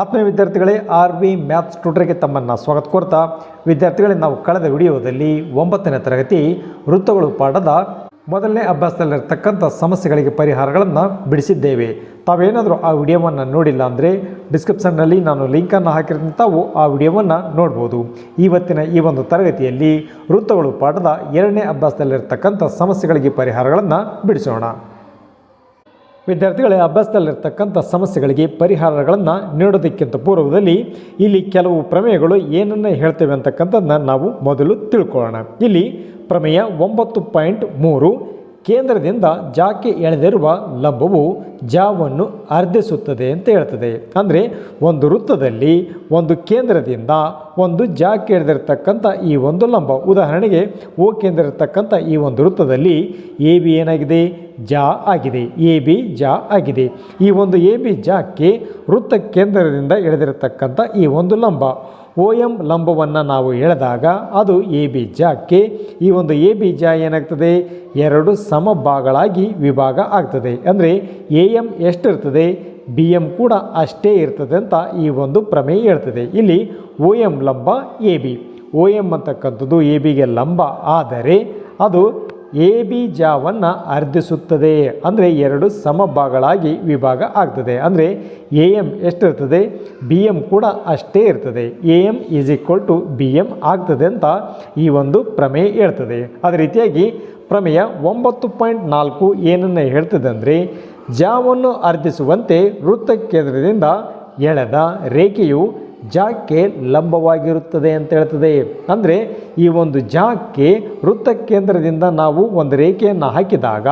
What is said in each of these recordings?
ಆತ್ಮೀಯ ವಿದ್ಯಾರ್ಥಿಗಳೇ R B maths ಟ್ಯೂಟರ್ಗೆ ತಮ್ಮನ್ನು ಸ್ವಾಗತ ಕೋರ್ತಾ, ವಿದ್ಯಾರ್ಥಿಗಳೇ ನಾವು ಕಳೆದ ವಿಡಿಯೋದಲ್ಲಿ ಒಂಬತ್ತನೇ ತರಗತಿ ವೃತ್ತಗಳು ಪಾಠದ ಮೊದಲನೇ ಅಭ್ಯಾಸದಲ್ಲಿರ್ತಕ್ಕಂಥ ಸಮಸ್ಯೆಗಳಿಗೆ ಪರಿಹಾರಗಳನ್ನು ಬಿಡಿಸಿದ್ದೇವೆ. ತಾವೇನಾದರೂ ಆ ವಿಡಿಯೋವನ್ನು ನೋಡಿಲ್ಲ ಅಂದರೆ ಡಿಸ್ಕ್ರಿಪ್ಷನ್ನಲ್ಲಿ ನಾನು ಲಿಂಕನ್ನು ಹಾಕಿರ್ತೀನಿ, ತಾವು ಆ ವಿಡಿಯೋವನ್ನು ನೋಡ್ಬೋದು. ಇವತ್ತಿನ ಈ ಒಂದು ತರಗತಿಯಲ್ಲಿ ವೃತ್ತಗಳು ಪಾಠದ ಎರಡನೇ ಅಭ್ಯಾಸದಲ್ಲಿರ್ತಕ್ಕಂಥ ಸಮಸ್ಯೆಗಳಿಗೆ ಪರಿಹಾರಗಳನ್ನು ಬಿಡಿಸೋಣ. ವಿದ್ಯಾರ್ಥಿಗಳೇ ಅಭ್ಯಾಸದಲ್ಲಿರ್ತಕ್ಕಂಥ ಸಮಸ್ಯೆಗಳಿಗೆ ಪರಿಹಾರಗಳನ್ನು ನೀಡೋದಕ್ಕಿಂತ ಪೂರ್ವದಲ್ಲಿ ಇಲ್ಲಿ ಕೆಲವು ಪ್ರಮೇಯಗಳು ಏನನ್ನು ಹೇಳ್ತೇವೆ ಅಂತಕ್ಕಂಥದ್ದನ್ನ ನಾವು ಮೊದಲು ತಿಳ್ಕೊಳ್ಳೋಣ. ಇಲ್ಲಿ ಪ್ರಮೇಯ ಒಂಬತ್ತು ಪಾಯಿಂಟ್ ಮೂರು ಕೇಂದ್ರದಿಂದ ಜಾಕ್ಕೆ ಎಳೆದಿರುವ ಲಂಬವು ಜಾವನ್ನು ಅರ್ಧಿಸುತ್ತದೆ ಅಂತ ಹೇಳ್ತದೆ. ಅಂದರೆ ಒಂದು ವೃತ್ತದಲ್ಲಿ ಒಂದು ಕೇಂದ್ರದಿಂದ ಒಂದು ಜಾಕೆ ಎಳೆದಿರ್ತಕ್ಕಂಥ ಈ ಒಂದು ಲಂಬ. ಉದಾಹರಣೆಗೆ, ಓ ಕೇಂದ್ರ ಇರತಕ್ಕಂಥ ಈ ಒಂದು ವೃತ್ತದಲ್ಲಿ ಎ ಬಿ ಏನಾಗಿದೆ? ಜಾ ಆಗಿದೆ. ಎ ಬಿ ಜಾ ಆಗಿದೆ. ಈ ಒಂದು ಎ ಬಿ ಜಾಕ್ಕೆ ವೃತ್ತ ಕೇಂದ್ರದಿಂದ ಎಳೆದಿರತಕ್ಕಂಥ ಈ ಒಂದು ಲಂಬ. ಓ ಎಂ ಲಂಬವನ್ನು ನಾವು ಎಳೆದಾಗ ಅದು ಎ ಬಿ ಜಾಕ್ಕೆ ಈ ಒಂದು ಎ ಬೀಜ ಏನಾಗ್ತದೆ? ಎರಡು ಸಮಭಾಗಗಳಾಗಿ ವಿಭಾಗ ಆಗ್ತದೆ. ಅಂದರೆ ಎ ಎಂ ಎಷ್ಟಿರ್ತದೆ? ಬಿ ಎಂ ಕೂಡ ಅಷ್ಟೇ ಇರ್ತದೆ ಅಂತ ಈ ಒಂದು ಪ್ರಮೇಯ ಹೇಳ್ತದೆ. ಇಲ್ಲಿ ಓ ಎಂ ಲಂಬ ಎ ಬಿ. ಓ ಎಂ ಅಂತಕ್ಕಂಥದ್ದು ಎ ಬಿಗೆ ಲಂಬ ಆದರೆ ಅದು ಎ ಬಿ ಜಾವನ್ನು ಅರ್ಧಿಸುತ್ತದೆ. ಅಂದರೆ ಎರಡು ಸಮಭಾಗಗಳಾಗಿ ವಿಭಾಗ ಆಗ್ತದೆ. ಅಂದರೆ ಎ ಎಂ ಎಷ್ಟಿರ್ತದೆ? ಬಿ ಎಂ ಕೂಡ ಅಷ್ಟೇ ಇರ್ತದೆ. A M is equal to B M ಆಗ್ತದೆ ಅಂತ ಈ ಒಂದು ಪ್ರಮೇಯ ಹೇಳ್ತದೆ. ಅದೇ ರೀತಿಯಾಗಿ ಪ್ರಮೇಯ ಒಂಬತ್ತು ಪಾಯಿಂಟ್ ನಾಲ್ಕು ಏನನ್ನು ಹೇಳ್ತದೆ ಅಂದರೆ, ಜಾವನ್ನು ಅರ್ಧಿಸುವಂತೆ ವೃತ್ತ ಕೇಂದ್ರದಿಂದ ಎಳೆದ ರೇಖೆಯು ಜಾಕ್ಕೆ ಲಂಬವಾಗಿರುತ್ತದೆ ಅಂತ ಹೇಳ್ತದೆ. ಅಂದರೆ ಈ ಒಂದು ಜಾಕ್ಕೆ ವೃತ್ತ ಕೇಂದ್ರದಿಂದ ನಾವು ಒಂದು ರೇಖೆಯನ್ನು ಹಾಕಿದಾಗ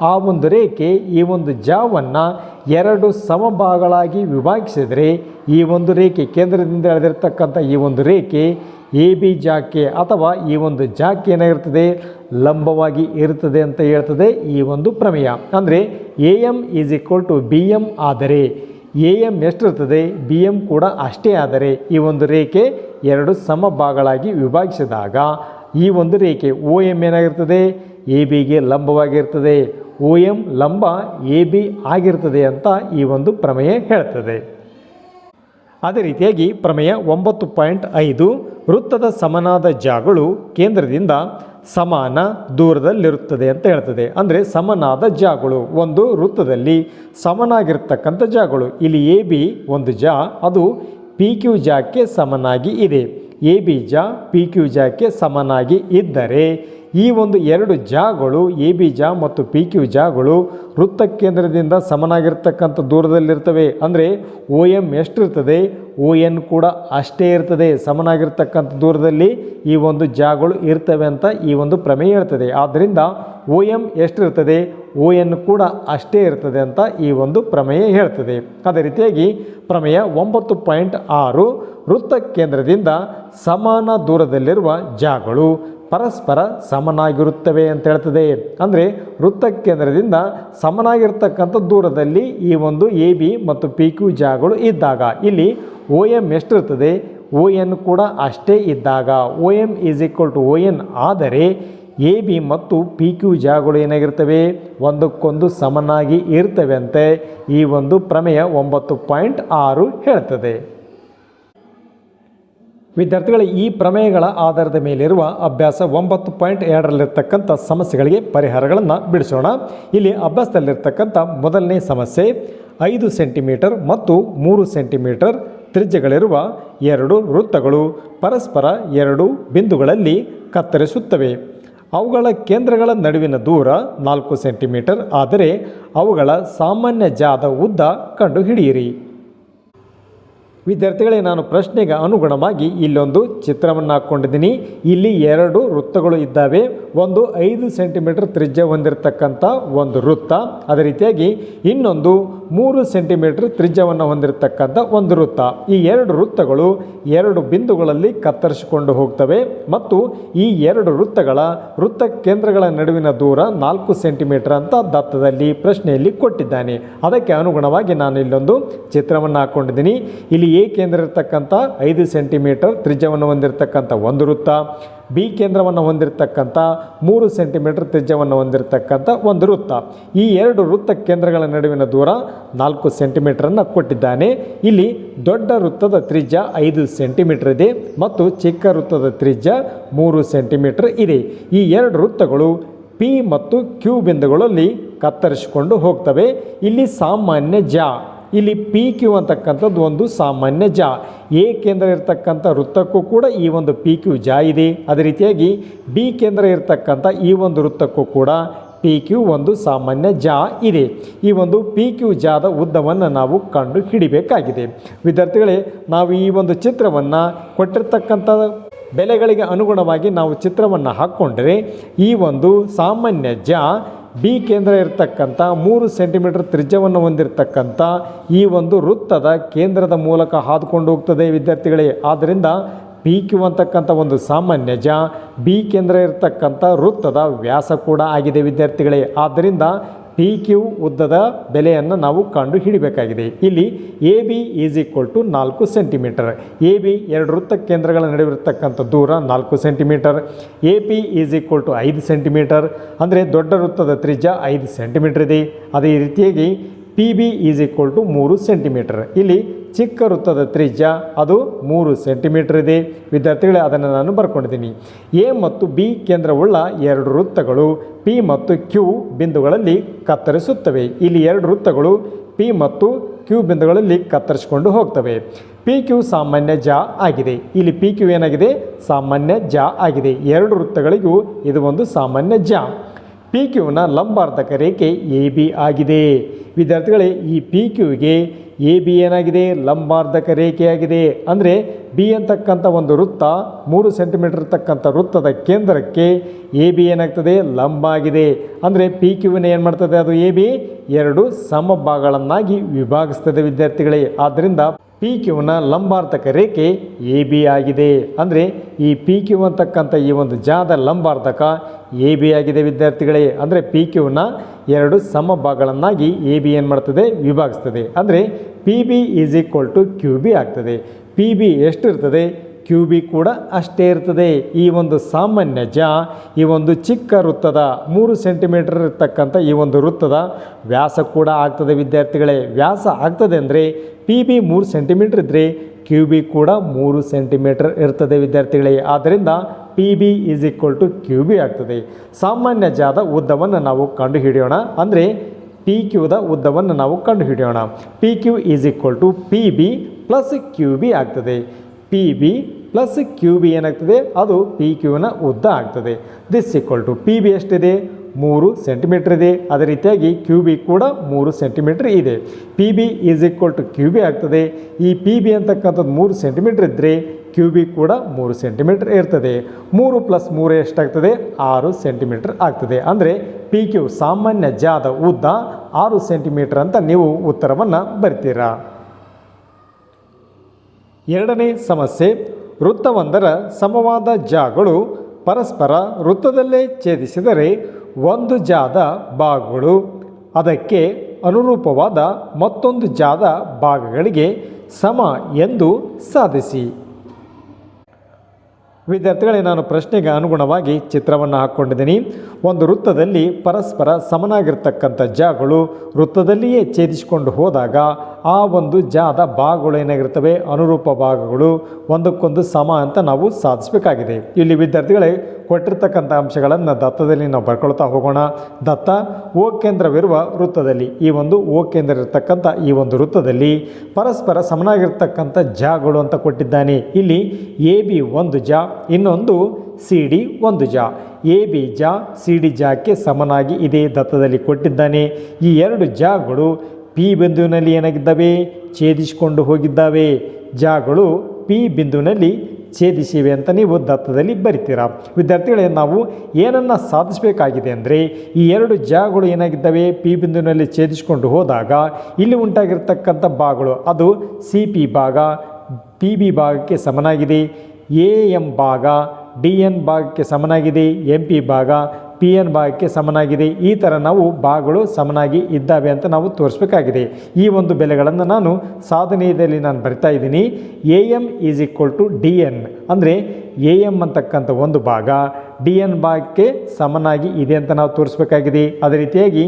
ಆ ಒಂದು ರೇಖೆ ಈ ಒಂದು ಜಾವನ್ನು ಎರಡು ಸಮಭಾಗಗಳಾಗಿ ವಿಭಾಗಿಸಿದರೆ ಈ ಒಂದು ರೇಖೆ ಕೇಂದ್ರದಿಂದ ಎಳೆದಿರ್ತಕ್ಕಂಥ ಈ ಒಂದು ರೇಖೆ ಎ, ಬಿ ಜಾಕೆ ಅಥವಾ ಈ ಒಂದು ಜಾಕೆ ಏನಾಗಿರ್ತದೆ ಲಂಬವಾಗಿ ಇರುತ್ತದೆ ಅಂತ ಹೇಳ್ತದೆ ಈ ಒಂದು ಪ್ರಮೇಯ. ಅಂದರೆ A M is equal to B M ಆದರೆ ಎ ಎಂ ಎಷ್ಟಿರ್ತದೆ ಬಿ ಎಂ ಕೂಡ ಅಷ್ಟೇ ಆದರೆ ಈ ಒಂದು ರೇಖೆ ಎರಡು ಸಮ ಭಾಗಗಳಾಗಿ ವಿಭಾಗಿಸಿದಾಗ ಈ ಒಂದು ರೇಖೆ ಒ ಎಂ ಏನಾಗಿರ್ತದೆ? ಎ ಬಿಗೆ ಲಂಬವಾಗಿರ್ತದೆ. ಓ ಎಂ ಲಂಬ ಎ ಬಿ ಆಗಿರ್ತದೆ ಅಂತ ಈ ಒಂದು ಪ್ರಮೇಯ ಹೇಳ್ತದೆ. ಅದೇ ರೀತಿಯಾಗಿ ಪ್ರಮೇಯ ಒಂಬತ್ತು ಪಾಯಿಂಟ್ ಐದು ವೃತ್ತದ ಸಮನಾದ ಜಾಗಳು ಕೇಂದ್ರದಿಂದ ಸಮಾನ ದೂರದಲ್ಲಿರುತ್ತದೆ ಅಂತ ಹೇಳ್ತದೆ. ಅಂದರೆ ಸಮನಾದ ಜಾಗಳು, ಒಂದು ವೃತ್ತದಲ್ಲಿ ಸಮನಾಗಿರ್ತಕ್ಕಂಥ ಜಾಗಳು. ಇಲ್ಲಿ ಎ ಬಿ ಒಂದು ಜಾ, ಅದು ಪಿ ಕ್ಯೂ ಜಾಕ್ಕೆ ಸಮನಾಗಿ ಇದೆ. ಎ ಬಿ ಜಾ, ಪಿ ಕ್ಯೂ ಜಾಕ್ಕೆ ಸಮನಾಗಿ ಇದ್ದರೆ ಈ ಒಂದು ಎರಡು ಜಾಗಳು, ಎ ಬಿ ಜಾ ಮತ್ತು ಪಿ ಕ್ಯೂ ಜಾಗಳು ವೃತ್ತ ಕೇಂದ್ರದಿಂದ ಸಮನಾಗಿರ್ತಕ್ಕಂಥ ದೂರದಲ್ಲಿರ್ತವೆ. ಅಂದರೆ ಓ ಎಂ ಎಷ್ಟಿರ್ತದೆ, ಓ ಎನ್ ಕೂಡ ಅಷ್ಟೇ ಇರ್ತದೆ, ಸಮನಾಗಿರ್ತಕ್ಕಂಥ ದೂರದಲ್ಲಿ ಈ ಒಂದು ಜಾಗಳು ಇರ್ತವೆ ಅಂತ ಈ ಒಂದು ಪ್ರಮೇಯ ಇರ್ತದೆ. ಆದ್ದರಿಂದ ಓ ಎಂ ಎಷ್ಟಿರ್ತದೆ, ಓ ಎನ್ ಕೂಡ ಅಷ್ಟೇ ಇರ್ತದೆ ಅಂತ ಈ ಒಂದು ಪ್ರಮೇಯ ಹೇಳ್ತದೆ. ಅದೇ ರೀತಿಯಾಗಿ ಪ್ರಮೇಯ ಒಂಬತ್ತು ಪಾಯಿಂಟ್ ಆರು ವೃತ್ತ ಕೇಂದ್ರದಿಂದ ಸಮಾನ ದೂರದಲ್ಲಿರುವ ಜಾಗಳು ಪರಸ್ಪರ ಸಮನಾಗಿರುತ್ತವೆ ಅಂತ ಹೇಳ್ತದೆ. ಅಂದರೆ ವೃತ್ತ ಕೇಂದ್ರದಿಂದ ಸಮನಾಗಿರ್ತಕ್ಕಂಥ ದೂರದಲ್ಲಿ ಈ ಒಂದು ಎ, ಬಿ ಮತ್ತು ಪಿ, ಕ್ಯೂ ಜಾಗಳು ಇದ್ದಾಗ ಇಲ್ಲಿ ಓ ಎಂ ಎಷ್ಟಿರ್ತದೆ? ಓ, ಎನ್ ಕೂಡ ಅಷ್ಟೇ ಇದ್ದಾಗ O M is equal to O, N ಆದರೆ ಎ, ಬಿ ಮತ್ತು ಪಿ, ಕ್ಯೂ ಜಾಗಳು ಏನಾಗಿರ್ತವೆ? ಒಂದಕ್ಕೊಂದು ಸಮನಾಗಿ ಇರ್ತವೆ ಅಂತೆ. ಈ ಒಂದು ಪ್ರಮೇಯ ಒಂಬತ್ತು ಪಾಯಿಂಟ್ ಆರು ಹೇಳ್ತದೆ. ವಿದ್ಯಾರ್ಥಿಗಳ ಈ ಪ್ರಮೇಯಗಳ ಆಧಾರದ ಮೇಲಿರುವ ಅಭ್ಯಾಸ ಒಂಬತ್ತು ಪಾಯಿಂಟ್ ಎರಡರಲ್ಲಿರ್ತಕ್ಕಂಥ ಸಮಸ್ಯೆಗಳಿಗೆ ಪರಿಹಾರಗಳನ್ನು ಬಿಡಿಸೋಣ. ಇಲ್ಲಿ ಅಭ್ಯಾಸದಲ್ಲಿರ್ತಕ್ಕಂಥ ಮೊದಲನೇ ಸಮಸ್ಯೆ, ಐದು ಸೆಂಟಿಮೀಟರ್ ಮತ್ತು ಮೂರು ಸೆಂಟಿಮೀಟರ್ ತ್ರಿಜ್ಯಗಳಿರುವ ಎರಡು ವೃತ್ತಗಳು ಪರಸ್ಪರ ಎರಡು ಬಿಂದುಗಳಲ್ಲಿ ಕತ್ತರಿಸುತ್ತವೆ. ಅವುಗಳ ಕೇಂದ್ರಗಳ ನಡುವಿನ ದೂರ ನಾಲ್ಕು ಸೆಂಟಿಮೀಟರ್ ಆದರೆ ಅವುಗಳ ಸಾಮಾನ್ಯ ಜಾದ ಉದ್ದ ಕಂಡುಹಿಡಿಯಿರಿ. ವಿದ್ಯಾರ್ಥಿಗಳೇ, ನಾನು ಪ್ರಶ್ನೆಗೆ ಅನುಗುಣವಾಗಿ ಇಲ್ಲೊಂದು ಚಿತ್ರವನ್ನು ಹಾಕ್ಕೊಂಡಿದ್ದೀನಿ. ಇಲ್ಲಿ ಎರಡು ವೃತ್ತಗಳು ಇದ್ದಾವೆ. ಒಂದು ಐದು ಸೆಂಟಿಮೀಟರ್ ತ್ರಿಜ್ಯ ಹೊಂದಿರತಕ್ಕಂಥ ಒಂದು ವೃತ್ತ. ಅದೇ ರೀತಿಯಾಗಿ ಇನ್ನೊಂದು ಮೂರು ಸೆಂಟಿಮೀಟರ್ ತ್ರಿಜ್ಯವನ್ನು ಹೊಂದಿರತಕ್ಕಂಥ ಒಂದು ವೃತ್ತ. ಈ ಎರಡು ವೃತ್ತಗಳು ಎರಡು ಬಿಂದುಗಳಲ್ಲಿ ಕತ್ತರಿಸಿಕೊಂಡು ಹೋಗ್ತವೆ ಮತ್ತು ಈ ಎರಡು ವೃತ್ತಗಳ ವೃತ್ತ ಕೇಂದ್ರಗಳ ನಡುವಿನ ದೂರ ನಾಲ್ಕು ಸೆಂಟಿಮೀಟರ್ ಅಂತ ದತ್ತದಲ್ಲಿ ಪ್ರಶ್ನೆಯಲ್ಲಿ ಕೊಟ್ಟಿದ್ದಾನೆ. ಅದಕ್ಕೆ ಅನುಗುಣವಾಗಿ ನಾನು ಇಲ್ಲೊಂದು ಚಿತ್ರವನ್ನು ಹಾಕ್ಕೊಂಡಿದ್ದೀನಿ. ಇಲ್ಲಿ ಎ ಕೇಂದ್ರ ಇರತಕ್ಕಂಥ ಐದು ಸೆಂಟಿಮೀಟರ್ ತ್ರಿಜ್ಯವನ್ನು ಹೊಂದಿರತಕ್ಕಂಥ ಒಂದು ವೃತ್ತ, ಬಿ ಕೇಂದ್ರವನ್ನು ಹೊಂದಿರತಕ್ಕಂಥ ಮೂರು ಸೆಂಟಿಮೀಟರ್ ತ್ರಿಜ್ಯವನ್ನು ಹೊಂದಿರತಕ್ಕಂಥ ಒಂದು ವೃತ್ತ. ಈ ಎರಡು ವೃತ್ತ ಕೇಂದ್ರಗಳ ನಡುವಿನ ದೂರ ನಾಲ್ಕು ಸೆಂಟಿಮೀಟರನ್ನು ಕೊಟ್ಟಿದ್ದಾನೆ. ಇಲ್ಲಿ ದೊಡ್ಡ ವೃತ್ತದ ತ್ರಿಜ್ಯ ಐದು ಸೆಂಟಿಮೀಟರ್ ಇದೆ ಮತ್ತು ಚಿಕ್ಕ ವೃತ್ತದ ತ್ರಿಜ್ಯ ಮೂರು ಸೆಂಟಿಮೀಟರ್ ಇದೆ. ಈ ಎರಡು ವೃತ್ತಗಳು ಪಿ ಮತ್ತು ಕ್ಯೂ ಬಿಂದುಗಳಲ್ಲಿ ಕತ್ತರಿಸಿಕೊಂಡು ಹೋಗ್ತವೆ. ಇಲ್ಲಿ ಸಾಮಾನ್ಯ ಜ ಇಲ್ಲಿ ಪಿ ಕ್ಯೂ ಅಂತಕ್ಕಂಥದ್ದು ಒಂದು ಸಾಮಾನ್ಯ ಜ. ಎ ಕೇಂದ್ರ ಇರತಕ್ಕಂಥ ವೃತ್ತಕ್ಕೂ ಕೂಡ ಈ ಒಂದು ಪಿ ಕ್ಯೂ ಜ ಇದೆ. ಅದೇ ರೀತಿಯಾಗಿ ಬಿ ಕೇಂದ್ರ ಇರತಕ್ಕಂಥ ಈ ಒಂದು ವೃತ್ತಕ್ಕೂ ಕೂಡ ಪಿ ಕ್ಯೂ ಒಂದು ಸಾಮಾನ್ಯ ಜ ಇದೆ. ಈ ಒಂದು ಪಿ ಕ್ಯೂ ಜಾದ ಉದ್ದವನ್ನು ನಾವು ಕಂಡು ಹಿಡಿಬೇಕಾಗಿದೆ. ವಿದ್ಯಾರ್ಥಿಗಳೇ, ನಾವು ಈ ಒಂದು ಚಿತ್ರವನ್ನು ಕೊಟ್ಟಿರ್ತಕ್ಕಂಥ ಬೆಲೆಗಳಿಗೆ ಅನುಗುಣವಾಗಿ ನಾವು ಚಿತ್ರವನ್ನು ಹಾಕ್ಕೊಂಡರೆ ಈ ಒಂದು ಸಾಮಾನ್ಯ ಜ ಬಿ ಕೇಂದ್ರ ಇರತಕ್ಕಂಥ ಮೂರು ಸೆಂಟಿಮೀಟರ್ ತ್ರಿಜ್ಯವನ್ನು ಹೊಂದಿರತಕ್ಕಂಥ ಈ ಒಂದು ವೃತ್ತದ ಕೇಂದ್ರದ ಮೂಲಕ ಹಾದುಕೊಂಡು ಹೋಗ್ತದೆ ವಿದ್ಯಾರ್ಥಿಗಳೇ. ಆದ್ದರಿಂದ ಪಿ ಕ್ಯೂ ಅಂತಕ್ಕಂಥ ಒಂದು ಸಾಮಾನ್ಯ ಜ, ಬಿ ಕೇಂದ್ರ ಇರತಕ್ಕಂಥ ವೃತ್ತದ ವ್ಯಾಸ ಕೂಡ ಆಗಿದೆ ವಿದ್ಯಾರ್ಥಿಗಳೇ. ಆದ್ದರಿಂದ ಪಿ ಕ್ಯೂ ಉದ್ದದ ಬೆಲೆಯನ್ನು ನಾವು ಕಂಡು ಹಿಡಿಬೇಕಾಗಿದೆ ಇಲ್ಲಿ A B is equal to ನಾಲ್ಕು ಸೆಂಟಿಮೀಟರ್. ಎ ಬಿ ಎರಡು ವೃತ್ತ ಕೇಂದ್ರಗಳ ನಡುವಿರತಕ್ಕಂಥ ದೂರ ನಾಲ್ಕು centimetre. A P is equal to ಐದು ಸೆಂಟಿಮೀಟರ್. ಅಂದರೆ ದೊಡ್ಡ ವೃತ್ತದ ತ್ರಿಜ್ಯ ಐದು ಸೆಂಟಿಮೀಟರ್ ಇದೆ. ಅದೇ ರೀತಿಯಾಗಿ P B is equal to ಮೂರು ಸೆಂಟಿಮೀಟರ್. ಇಲ್ಲಿ ಚಿಕ್ಕ ವೃತ್ತದ ತ್ರಿಜ್ಯ ಅದು ಮೂರು ಸೆಂಟಿಮೀಟರ್ ಇದೆ. ವಿದ್ಯಾರ್ಥಿಗಳೇ ಅದನ್ನು ನಾನು ಬರ್ಕೊಂಡಿದ್ದೀನಿ. ಎ ಮತ್ತು ಬಿ ಕೇಂದ್ರವುಳ್ಳ ಎರಡು ವೃತ್ತಗಳು, ಪಿ ಮತ್ತು ಕ್ಯೂ ಬಿಂದುಗಳಲ್ಲಿ ಕತ್ತರಿಸುತ್ತವೆ. ಇಲ್ಲಿ ಎರಡು ವೃತ್ತಗಳು, ಪಿ ಮತ್ತು ಕ್ಯೂ ಬಿಂದುಗಳಲ್ಲಿ ಕತ್ತರಿಸಿಕೊಂಡು ಹೋಗ್ತವೆ. ಪಿ ಕ್ಯೂ ಸಾಮಾನ್ಯ ಜ ಆಗಿದೆ. ಇಲ್ಲಿ ಪಿ ಕ್ಯೂ ಏನಾಗಿದೆ? ಸಾಮಾನ್ಯ ಜ ಆಗಿದೆ. ಎರಡು ವೃತ್ತಗಳಿಗೂ ಇದು ಒಂದು ಸಾಮಾನ್ಯ ಜ. ಪಿ ಕ್ಯೂನ ಲಂಬಾರ್ಧಕ ರೇಖೆ ಎ ಬಿ ಆಗಿದೆ. ವಿದ್ಯಾರ್ಥಿಗಳೇ, ಈ ಪಿ ಕ್ಯೂಗೆ ಎ ಬಿ ಏನಾಗಿದೆ? ಲಂಬಾರ್ಧಕ ರೇಖೆಯಾಗಿದೆ. ಅಂದರೆ ಬಿ ಅಂತಕ್ಕಂಥ ಒಂದು ವೃತ್ತ, ಮೂರು ಸೆಂಟಿಮೀಟರ್ ಇರ್ತಕ್ಕಂಥ ವೃತ್ತದ ಕೇಂದ್ರಕ್ಕೆ ಎ ಬಿ ಏನಾಗ್ತದೆ? ಲಂಬ ಆಗಿದೆ. ಅಂದರೆ ಪಿ ಕ್ಯೂವಿನ ಏನು ಮಾಡ್ತದೆ ಅದು ಎ ಬಿ ಎರಡು ಸಮಭಾಗಗಳನ್ನಾಗಿ ವಿಭಾಗಿಸ್ತದೆ ವಿದ್ಯಾರ್ಥಿಗಳೇ. ಆದ್ದರಿಂದ ಪಿ ಕ್ಯೂನ ಲಂಬಾರ್ಧಕ ರೇಖೆ ಎ ಬಿ ಆಗಿದೆ. ಅಂದರೆ ಈ ಪಿ ಕ್ಯೂ ಅಂತಕ್ಕಂಥ ಈ ಒಂದು ಜಾದ ಲಂಬಾರ್ಧಕ ಎ ಬಿ ಆಗಿದೆ ವಿದ್ಯಾರ್ಥಿಗಳೇ. ಅಂದರೆ ಪಿ ಕ್ಯೂನ ಎರಡು ಸಮಭಾಗಗಳನ್ನಾಗಿ ಎ ಬಿ ಏನು ಮಾಡ್ತದೆ? ವಿಭಾಗಿಸ್ತದೆ. ಅಂದರೆ P B is equal to Q B ಆಗ್ತದೆ. ಪಿ ಬಿ ಎಷ್ಟಿರ್ತದೆ? ಕ್ಯೂ ಕೂಡ ಅಷ್ಟೇ ಇರ್ತದೆ. ಈ ಒಂದು ಸಾಮಾನ್ಯ ಜ, ಈ ಒಂದು ಚಿಕ್ಕ ವೃತ್ತದ ಮೂರು ಸೆಂಟಿಮೀಟರ್ ಇರ್ತಕ್ಕಂಥ ಈ ಒಂದು ವೃತ್ತದ ವ್ಯಾಸ ಕೂಡ ಆಗ್ತದೆ ವಿದ್ಯಾರ್ಥಿಗಳೇ. ವ್ಯಾಸ ಆಗ್ತದೆ ಅಂದರೆ ಪಿ ಬಿ ಮೂರು ಸೆಂಟಿಮೀಟ್ರ್ ಇದ್ದರೆ ಕ್ಯೂ ಬಿ ಕೂಡ ಮೂರು ಸೆಂಟಿಮೀಟರ್ ಇರ್ತದೆ ವಿದ್ಯಾರ್ಥಿಗಳೇ. ಆದ್ದರಿಂದ P B is equal to Q B ಆಗ್ತದೆ. ಸಾಮಾನ್ಯ ಜಾದ ಉದ್ದವನ್ನು ನಾವು ಕಂಡುಹಿಡಿಯೋಣ. ಅಂದರೆ ಪಿ ಕ್ಯೂದ ಉದ್ದವನ್ನು ನಾವು ಕಂಡುಹಿಡಿಯೋಣ. P Q is equal to P B plus Q B ಆಗ್ತದೆ. P B plus Q B ಏನಾಗ್ತದೆ? ಅದು ಪಿ ಕ್ಯೂನ ಉದ್ದ ಆಗ್ತದೆ. This equal to P B ಎಷ್ಟಿದೆ? ಮೂರು ಸೆಂಟಿಮೀಟ್ರ್ ಇದೆ. ಅದೇ ರೀತಿಯಾಗಿ ಕ್ಯೂ ಬಿ ಕೂಡ ಮೂರು ಸೆಂಟಿಮೀಟ್ರ್ ಇದೆ. P B is equal to Q B ಆಗ್ತದೆ. ಈ ಪಿ ಬಿ ಅಂತಕ್ಕಂಥದ್ದು ಮೂರು ಸೆಂಟಿಮೀಟ್ರ್ ಇದ್ದರೆ ಕ್ಯೂ ಬಿ ಕೂಡ ಮೂರು ಸೆಂಟಿಮೀಟ್ರ್ ಇರ್ತದೆ. ಮೂರು ಪ್ಲಸ್ ಮೂರು ಎಷ್ಟಾಗ್ತದೆ? ಆರು ಸೆಂಟಿಮೀಟ್ರ್ ಆಗ್ತದೆ. ಅಂದರೆ ಪಿ ಕ್ಯೂ ಸಾಮಾನ್ಯ ಜಾದ ಉದ್ದ ಆರು ಸೆಂಟಿಮೀಟ್ರ್ ಅಂತ ನೀವು ಉತ್ತರವನ್ನು ಬರ್ತೀರಾ? ಎರಡನೇ ಸಮಸ್ಯೆ. ವೃತ್ತವೊಂದರ ಸಮವಾದ ಜಾಗಳು ಪರಸ್ಪರ ವೃತ್ತದಲ್ಲೇ ಛೇದಿಸಿದರೆ ಒಂದು ಜಾದ ಭಾಗಗಳು. ಅದಕ್ಕೆ ಅನುರೂಪವಾದ ಮತ್ತೊಂದು ಜಾದ ಭಾಗಗಳಿಗೆ ಸಮ ಎಂದು ಸಾಧಿಸಿ. ವಿದ್ಯಾರ್ಥಿಗಳೇ, ನಾನು ಪ್ರಶ್ನೆಗೆ ಅನುಗುಣವಾಗಿ ಚಿತ್ರವನ್ನು ಹಾಕ್ಕೊಂಡಿದ್ದೀನಿ. ಒಂದು ವೃತ್ತದಲ್ಲಿ ಪರಸ್ಪರ ಸಮನಾಗಿರ್ತಕ್ಕಂಥ ಜಾಗಳು ವೃತ್ತದಲ್ಲಿಯೇ ಛೇದಿಸಿಕೊಂಡು ಹೋದಾಗ ಆ ಒಂದು ಜಾದ ಭಾಗಗಳು ಏನಾಗಿರ್ತವೆ? ಅನುರೂಪ ಭಾಗಗಳು, ಒಂದಕ್ಕೊಂದು ಸಮ ಅಂತ ನಾವು ಸಾಧಿಸಬೇಕಾಗಿದೆ. ಇಲ್ಲಿ ವಿದ್ಯಾರ್ಥಿಗಳೇ ಕೊಟ್ಟಿರ್ತಕ್ಕಂಥ ಅಂಶಗಳನ್ನು ದತ್ತದಲ್ಲಿ ನಾವು ಬರ್ಕೊಳ್ತಾ ಹೋಗೋಣ. ದತ್ತ, ಓ ಕೇಂದ್ರವಿರುವ ವೃತ್ತದಲ್ಲಿ. ಈ ಒಂದು ಓ ಕೇಂದ್ರ ಇರತಕ್ಕಂಥ ಈ ಒಂದು ವೃತ್ತದಲ್ಲಿ ಪರಸ್ಪರ ಸಮನಾಗಿರ್ತಕ್ಕಂಥ ಜಾಗಳು ಅಂತ ಕೊಟ್ಟಿದ್ದಾನೆ. ಇಲ್ಲಿ ಎ, ಬಿ ಒಂದು ಜಾ, ಇನ್ನೊಂದು ಸಿ, ಡಿ ಒಂದು ಜಾ. ಎ, ಬಿ ಜಾ, ಸಿ, ಡಿ ಜಾಕ್ಕೆ ಸಮನಾಗಿ ಇದೇ ದತ್ತದಲ್ಲಿ ಕೊಟ್ಟಿದ್ದಾನೆ. ಈ ಎರಡು ಜಾಗಳು ಪಿ ಬಿಂದುವಿನಲ್ಲಿ ಏನಾಗಿದ್ದಾವೆ? ಛೇದಿಸಿಕೊಂಡು ಹೋಗಿದ್ದಾವೆ. ಜಾಗಳು ಪಿ ಬಿಂದುವಿನಲ್ಲಿ ಛೇದಿಸಿವೆ ಅಂತ ನೀವು ದತ್ತದಲ್ಲಿ ಬರಿತೀರಾ? ವಿದ್ಯಾರ್ಥಿಗಳೇ, ನಾವು ಏನನ್ನು ಸಾಧಿಸಬೇಕಾಗಿದೆ ಅಂದರೆ ಈ ಎರಡು ಜಾಗಗಳು ಏನಾಗಿದ್ದಾವೆ? ಪಿ ಬಿಂದುವಿನಲ್ಲಿ ಛೇದಿಸಿಕೊಂಡು ಹೋದಾಗ ಇಲ್ಲಿ ಉಂಟಾಗಿರ್ತಕ್ಕಂಥ ಭಾಗಗಳು, ಅದು ಸಿ ಪಿ ಭಾಗ, ಪಿ ಬಿ ಭಾಗಕ್ಕೆ ಸಮನಾಗಿದೆ, ಎ ಎಂ ಭಾಗ, ಡಿ ಎನ್ ಭಾಗಕ್ಕೆ ಸಮನಾಗಿದೆ, ಎಂ ಪಿ ಭಾಗ ಪಿ ಎನ್ ಭಾಗಕ್ಕೆ ಸಮನಾಗಿದೆ. ಈ ಥರ ನಾವು ಭಾಗಗಳು ಸಮನಾಗಿ ಇದ್ದಾವೆ ಅಂತ ನಾವು ತೋರಿಸ್ಬೇಕಾಗಿದೆ. ಈ ಒಂದು ಬೆಲೆಗಳನ್ನು ನಾನು ಸಾಧನೆಯಲ್ಲಿ ನಾನು ಬರಿತಾ ಇದ್ದೀನಿ. A M is equal to D N ಅಂದರೆ ಎ ಎಂ ಅಂತಕ್ಕಂಥ ಒಂದು ಭಾಗ ಡಿ ಎನ್ ಭಾಗಕ್ಕೆ ಸಮನಾಗಿ ಇದೆ ಅಂತ ನಾವು ತೋರಿಸ್ಬೇಕಾಗಿದೆ. ಅದೇ ರೀತಿಯಾಗಿ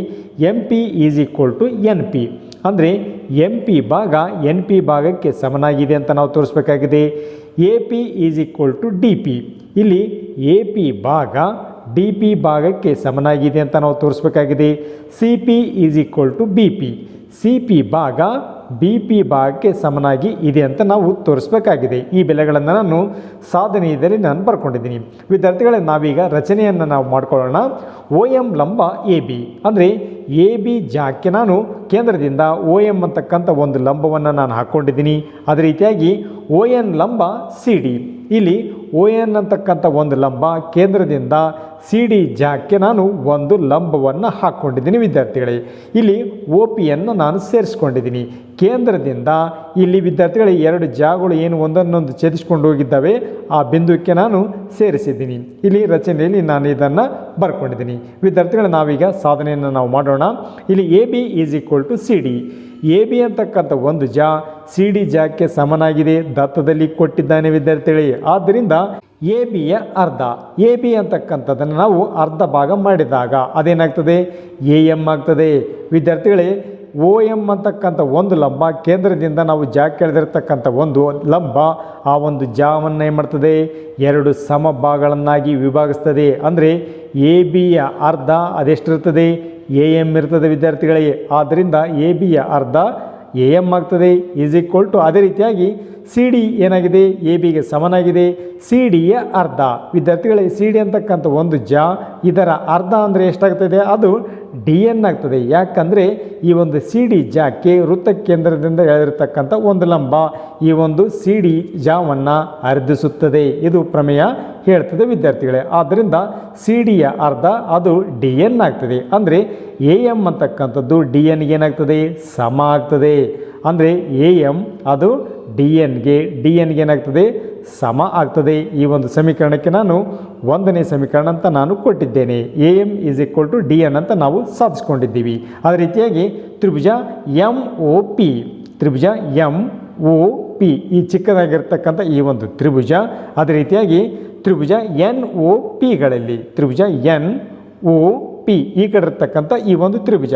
M P is equal to N P ಅಂದರೆ ಎಂ ಪಿ ಭಾಗ ಎನ್ ಪಿ ಭಾಗಕ್ಕೆ ಸಮನಾಗಿದೆ ಅಂತ ನಾವು ತೋರಿಸ್ಬೇಕಾಗಿದೆ. A P is equal to D P. ಇಲ್ಲಿ ಎ ಪಿ ಭಾಗ ಡಿ ಪಿ ಭಾಗಕ್ಕೆ ಸಮನಾಗಿದೆ ಅಂತ ನಾವು ತೋರಿಸ್ಬೇಕಾಗಿದೆ. C P is equal to B P C P ಭಾಗ ಬಿ ಪಿ ಭಾಗಕ್ಕೆ ಸಮನಾಗಿ ಇದೆ ಅಂತ ನಾವು ತೋರಿಸ್ಬೇಕಾಗಿದೆ. ಈ ಬೆಲೆಗಳನ್ನು ನಾನು ಸಾಧನೆಯಲ್ಲಿ ನಾನು ಬರ್ಕೊಂಡಿದ್ದೀನಿ. ವಿದ್ಯಾರ್ಥಿಗಳೇ, ನಾವೀಗ ರಚನೆಯನ್ನು ನಾವು ಮಾಡ್ಕೊಳ್ಳೋಣ. ಓ ಎಂ ಲಂಬ ಎ ಬಿ ಅಂದರೆ ಎ ಬಿ ಜಾಕ್ಕೆ ನಾನು ಕೇಂದ್ರದಿಂದ ಓ ಎಂ ಅಂತಕ್ಕಂಥ ಒಂದು ಲಂಬವನ್ನು ನಾನು ಹಾಕ್ಕೊಂಡಿದ್ದೀನಿ. ಅದೇ ರೀತಿಯಾಗಿ ಓ ಎನ್ ಲಂಬ ಸಿ ಡಿ ಇಲ್ಲಿ ಓ ಎನ್ ಅಂತಕ್ಕಂಥ ಒಂದು ಲಂಬ ಕೇಂದ್ರದಿಂದ ಸಿ ಡಿ ಜಾಕ್ಕೆ ನಾನು ಒಂದು ಲಂಬವನ್ನು ಹಾಕ್ಕೊಂಡಿದ್ದೀನಿ ವಿದ್ಯಾರ್ಥಿಗಳೇ. ಇಲ್ಲಿ ಓ ಪಿಯನ್ನು ನಾನು ಸೇರಿಸ್ಕೊಂಡಿದ್ದೀನಿ. ಕೇಂದ್ರದಿಂದ ಇಲ್ಲಿ ವಿದ್ಯಾರ್ಥಿಗಳೇ, ಎರಡು ಜಾಗಗಳು ಏನು ಒಂದನ್ನೊಂದು ಛೇದಿಸ್ಕೊಂಡು ಹೋಗಿದ್ದಾವೆ, ಆ ಬಿಂದುಕ್ಕೆ ನಾನು ಸೇರಿಸಿದ್ದೀನಿ. ಇಲ್ಲಿ ರಚನೆಯಲ್ಲಿ ನಾನು ಇದನ್ನು ಬರ್ಕೊಂಡಿದ್ದೀನಿ. ವಿದ್ಯಾರ್ಥಿಗಳು, ನಾವೀಗ ಸಾಧನೆಯನ್ನು ನಾವು ಮಾಡೋಣ. ಇಲ್ಲಿ A B is equal to C D A B ಅಂತಕ್ಕಂಥ ಒಂದು ಜಾ ಸಿ ಡಿ ಜಾಕ್ಗೆ ಸಮನಾಗಿದೆ. ದತ್ತದಲ್ಲಿ ಕೊಟ್ಟಿದ್ದಾನೆ ವಿದ್ಯಾರ್ಥಿಗಳೇ. ಆದ್ದರಿಂದ ಎ ಬಿಯ ಅರ್ಧ. ಎ ಬಿ ಅಂತಕ್ಕಂಥದ್ದನ್ನು ನಾವು ಅರ್ಧ ಭಾಗ ಮಾಡಿದಾಗ ಅದೇನಾಗ್ತದೆ? ಎ ಎಂ ಆಗ್ತದೆ. ವಿದ್ಯಾರ್ಥಿಗಳೇ, ಓ ಎಂ ಅಂತಕ್ಕಂಥ ಒಂದು ಲಂಬ ಕೇಂದ್ರದಿಂದ ನಾವು ಜಾಕ್ ಕೆಳೆದಿರ್ತಕ್ಕಂಥ ಒಂದು ಲಂಬ ಆ ಒಂದು ಜಾವನ್ನು ಏನು ಮಾಡ್ತದೆ? ಎರಡು ಸಮ ಭಾಗಗಳನ್ನಾಗಿ ವಿಭಾಗಿಸ್ತದೆ. ಅಂದರೆ ಎ ಬಿಯ ಅರ್ಧ ಅದೆಷ್ಟಿರ್ತದೆ? ಎ ಎಂ ಇರ್ತದೆ ವಿದ್ಯಾರ್ಥಿಗಳಿಗೆ ಆದ್ದರಿಂದ ಎ ಬಿಯ ಅರ್ಧ ಎ ಎಂ ಆಗ್ತದೆ, ಈಸ್ ಈಕ್ವಲ್ ಟು ಅದೇ ರೀತಿಯಾಗಿ ಸಿ ಡಿ ಏನಾಗಿದೆ? ಎ ಬಿಗೆ ಸಮನಾಗಿದೆ. ಸಿ ಡಿಯ ಅರ್ಧ. ವಿದ್ಯಾರ್ಥಿಗಳಿಗೆ ಸಿ ಡಿ ಅಂತಕ್ಕಂಥ ಒಂದು ಜಾ, ಇದರ ಅರ್ಧ ಅಂದರೆ ಎಷ್ಟಾಗ್ತದೆ? ಅದು ಡಿ ಎನ್ ಆಗ್ತದೆ. ಯಾಕಂದರೆ ಈ ಒಂದು ಸಿ ಡಿ ಜಾಕ್ಕೆ ವೃತ್ತ ಕೇಂದ್ರದಿಂದ ಎಳೆದಿರತಕ್ಕಂಥ ಒಂದು ಲಂಬ ಈ ಒಂದು ಸಿ ಡಿ ಜಾವನ್ನು ಅರ್ಧಿಸುತ್ತದೆ ಇದು ಪ್ರಮೇಯ ಹೇಳ್ತದೆ ವಿದ್ಯಾರ್ಥಿಗಳೇ. ಆದ್ದರಿಂದ ಸಿ ಡಿಯ ಅರ್ಧ ಅದು ಡಿ ಎನ್ ಆಗ್ತದೆ. ಅಂದರೆ ಎ ಎಂ ಅಂತಕ್ಕಂಥದ್ದು ಡಿ ಎನ್ಗೆ ಏನಾಗ್ತದೆ? ಸಮ ಆಗ್ತದೆ. ಅಂದರೆ ಎ ಎಂ ಅದು ಡಿ ಎನ್ಗೆ ಡಿ ಎನ್ಗೆ ಏನಾಗ್ತದೆ? ಸಮ ಆಗ್ತದೆ. ಈ ಒಂದು ಸಮೀಕರಣಕ್ಕೆ ನಾನು ಒಂದನೇ ಸಮೀಕರಣ ಅಂತ ನಾನು ಕೊಟ್ಟಿದ್ದೇನೆ. A M is equal to D N ಅಂತ ನಾವು ಸಾಧಿಸ್ಕೊಂಡಿದ್ದೀವಿ. ಅದೇ ರೀತಿಯಾಗಿ ತ್ರಿಭುಜ ಎಂ ಒ ಪಿ, ತ್ರಿಭುಜ ಎಂ ಒ ಪಿ ಈ ಚಿಕ್ಕದಾಗಿರ್ತಕ್ಕಂಥ ಈ ಒಂದು ತ್ರಿಭುಜ, ಅದೇ ರೀತಿಯಾಗಿ ತ್ರಿಭುಜ ಎನ್ ಒ ಪಿಗಳಲ್ಲಿ ತ್ರಿಭುಜ ಎನ್ ಒ ಪಿ, ಈ ಕಡೆ ಇರತಕ್ಕಂಥ ಈ ಒಂದು ತ್ರಿಭುಜ.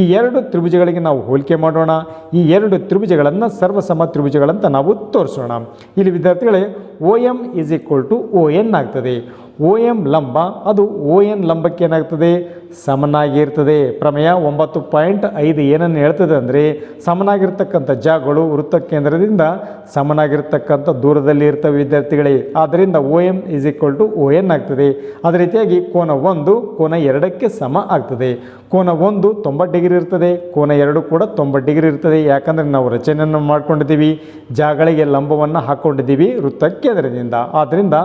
ಈ ಎರಡು ತ್ರಿಭುಜಗಳಿಗೆ ನಾವು ಹೋಲಿಕೆ ಮಾಡೋಣ. ಈ ಎರಡು ತ್ರಿಭುಜಗಳನ್ನು ಸರ್ವಸಮ ತ್ರಿಭುಜಗಳಂತ ನಾವು ತೋರಿಸೋಣ. ಇಲ್ಲಿ ವಿದ್ಯಾರ್ಥಿಗಳೇ O M is equal to O N ಆಗ್ತದೆ. ಓ ಎಂ ಲಂಬ, ಅದು ಒ ಎನ್ ಲಂಬಕ್ಕೆ ಏನಾಗ್ತದೆ? ಸಮನಾಗಿರ್ತದೆ. ಪ್ರಮೇಯ ಒಂಬತ್ತು ಪಾಯಿಂಟ್ ಐದು ಏನನ್ನು ಹೇಳ್ತದೆ ಅಂದರೆ, ಸಮನಾಗಿರ್ತಕ್ಕಂಥ ಜಾಗಗಳು ವೃತ್ತ ಕೇಂದ್ರದಿಂದ ಸಮನಾಗಿರ್ತಕ್ಕಂಥ ದೂರದಲ್ಲಿ ಇರ್ತವೆ ವಿದ್ಯಾರ್ಥಿಗಳೇ. ಆದ್ದರಿಂದ O M is equal to O N ಆಗ್ತದೆ. ಅದೇ ರೀತಿಯಾಗಿ ಕೋನ ಒಂದು, ಕೋನ ಎರಡಕ್ಕೆ ಸಮ ಆಗ್ತದೆ. ಕೋನ ಒಂದು ತೊಂಬತ್ತು ಡಿಗ್ರಿ ಇರ್ತದೆ, ಕೋನ ಎರಡು ಕೂಡ ತೊಂಬತ್ತು ಡಿಗ್ರಿ ಇರ್ತದೆ. ಯಾಕಂದರೆ ನಾವು ರಚನೆಯನ್ನು ಮಾಡ್ಕೊಂಡಿದ್ದೀವಿ, ಜಾಗಳಿಗೆ ಲಂಬವನ್ನು ಹಾಕ್ಕೊಂಡಿದ್ದೀವಿ ವೃತ್ತಕ್ಕೆ ಅದರಿಂದ. ಆದ್ದರಿಂದ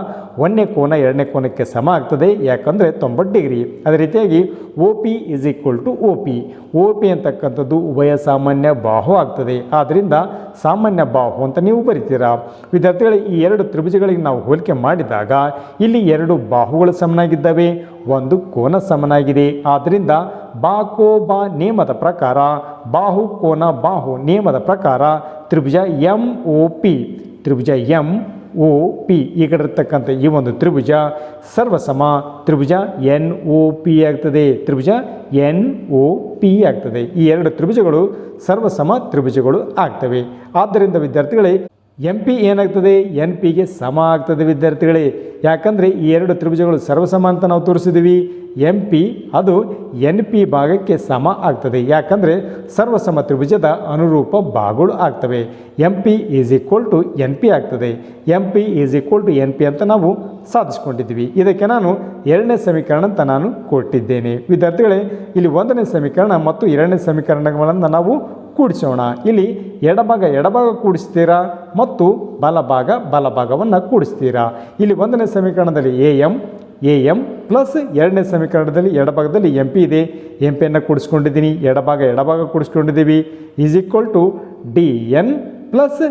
ಒಂದನೇ ಕೋನ ಎರಡನೇ ಕೋನಕ್ಕೆ ಸಮ ಆಗ್ತದೆ, ಯಾಕಂದರೆ ತೊಂಬತ್ತು ಡಿಗ್ರಿ. ಅದೇ ರೀತಿಯಾಗಿ O P is equal to O P O P ಅಂತಕ್ಕಂಥದ್ದು ಉಭಯ ಸಾಮಾನ್ಯ ಬಾಹು ಆಗ್ತದೆ. ಆದ್ದರಿಂದ ಸಾಮಾನ್ಯ ಬಾಹು ಅಂತ ನೀವು ಬರಿತೀರಾ? ವಿದ್ಯಾರ್ಥಿಗಳು, ಈ ಎರಡು ತ್ರಿಭುಜಗಳಿಗೆ ನಾವು ಹೋಲಿಕೆ ಮಾಡಿದಾಗ ಇಲ್ಲಿ ಎರಡು ಬಾಹುಗಳು ಸಮನಾಗಿದ್ದಾವೆ, ಒಂದು ಕೋನ ಸಮನಾಗಿದೆ. ಆದ್ದರಿಂದ ಬಾಕೋ ಬಾ ನಿಯಮದ ಪ್ರಕಾರ, ಬಾಹು ಕೋನ ಬಾಹು ನಿಯಮದ ಪ್ರಕಾರ, ತ್ರಿಭುಜ ಎಂ ಒ ಪಿ, ತ್ರಿಭುಜ ಎಂ ಒ ಪಿ. ಈ ಕಡೆ ಇರ್ತಕ್ಕಂಥ ಈ ಒಂದು ತ್ರಿಭುಜ ಸರ್ವಸಮ ತ್ರಿಭುಜ ಎನ್ ಒ ಪಿ ಆಗ್ತದೆ. ತ್ರಿಭುಜ ಎನ್ ಒ ಪಿ ಆಗ್ತದೆ. ಈ ಎರಡು ತ್ರಿಭುಜಗಳು ಸರ್ವಸಮ ತ್ರಿಭುಜಗಳು ಆಗ್ತವೆ. ಆದ್ದರಿಂದ ವಿದ್ಯಾರ್ಥಿಗಳೇ, ಎಂ ಪಿ ಏನಾಗ್ತದೆ? ಎನ್ ಪಿಗೆ ಸಮ ಆಗ್ತದೆ ವಿದ್ಯಾರ್ಥಿಗಳೇ. ಯಾಕಂದರೆ ಈ ಎರಡು ತ್ರಿಭುಜಗಳು ಸರ್ವಸಮ ಅಂತ ನಾವು ತೋರಿಸಿದ್ದೀವಿ ಎಂ ಪಿ ಅದು ಎನ್ ಪಿ ಭಾಗಕ್ಕೆ ಸಮ ಆಗ್ತದೆ. ಯಾಕಂದರೆ ಸರ್ವಸಮ ತ್ರಿಭುಜದ ಅನುರೂಪ ಭಾಗಗಳು ಆಗ್ತವೆ. M P is equal to N P ಆಗ್ತದೆ. M P is equal to N P ಅಂತ ನಾವು ಸಾಧಿಸ್ಕೊಂಡಿದ್ದೀವಿ. ಇದಕ್ಕೆ ನಾನು ಎರಡನೇ ಸಮೀಕರಣ ಅಂತ ನಾನು ಕೊಟ್ಟಿದ್ದೇನೆ. ವಿದ್ಯಾರ್ಥಿಗಳೇ, ಇಲ್ಲಿ ಒಂದನೇ ಸಮೀಕರಣ ಮತ್ತು ಎರಡನೇ ಸಮೀಕರಣಗಳನ್ನು ನಾವು ಕೂಡಿಸೋಣ. ಇಲ್ಲಿ ಎಡಭಾಗ ಎಡಭಾಗ ಕೂಡಿಸ್ತೀರಾ ಮತ್ತು ಬಲಭಾಗ ಬಲಭಾಗವನ್ನು ಕೂಡಿಸ್ತೀರಾ. ಇಲ್ಲಿ ಒಂದನೇ ಸಮೀಕರಣದಲ್ಲಿ A M A M plus ಎರಡನೇ ಸಮೀಕರಣದಲ್ಲಿ ಎಡಭಾಗದಲ್ಲಿ ಎಂ ಪಿ ಇದೆ. ಎಂ ಪಿಯನ್ನು ಕೂಡಿಸ್ಕೊಂಡಿದ್ದೀನಿ. ಎಡಭಾಗ ಎಡಭಾಗ ಕೂಡಿಸ್ಕೊಂಡಿದ್ದೀವಿ. Is equal to D N plus